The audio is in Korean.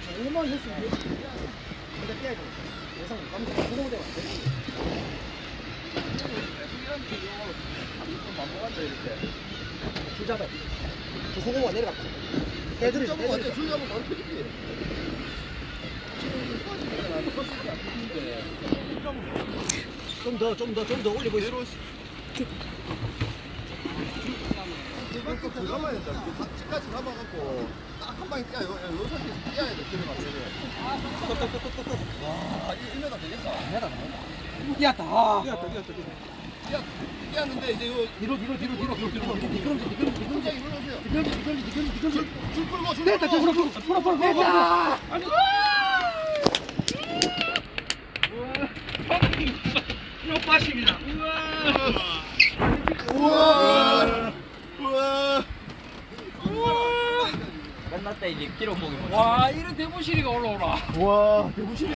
정말 정말 했으면 돼. 근데 깨야 돼. 예상 못 하면 무거운 데 왔대. 주자들. 그 소고가 내려갔고. 애들이 좀 어때? 주자면 바로 터지지. 좀 더, 좀 더, 좀 더 올리고 있어. 그까지 가봐야 된다. 같이까지 가봐갖고. 방에 뛰어요. 요 선에서 뛰어야 돼. 들어가. 와, 1m 되겠다. 1m 나온다. 뛰었다. 뛰었다. 뛰었다. 뛰었는데 이제 이거 뒤로 뒤로 뒤로 뒤로 뒤로 뒤로 미끄럼지 미끄럼지 미끄럼지 올라오세요. 미끄럼지 미끄럼지 미끄럼지 미끄럼지 줄 풀고 줄 됐다. 줄 풀고 풀어 풀어 풀어 풀어. 아니. 우와. 우와. 우와. 끝났다 이제 기록 보기 뭐. 와 이런 대부실이가 올라오라 와, 대부실이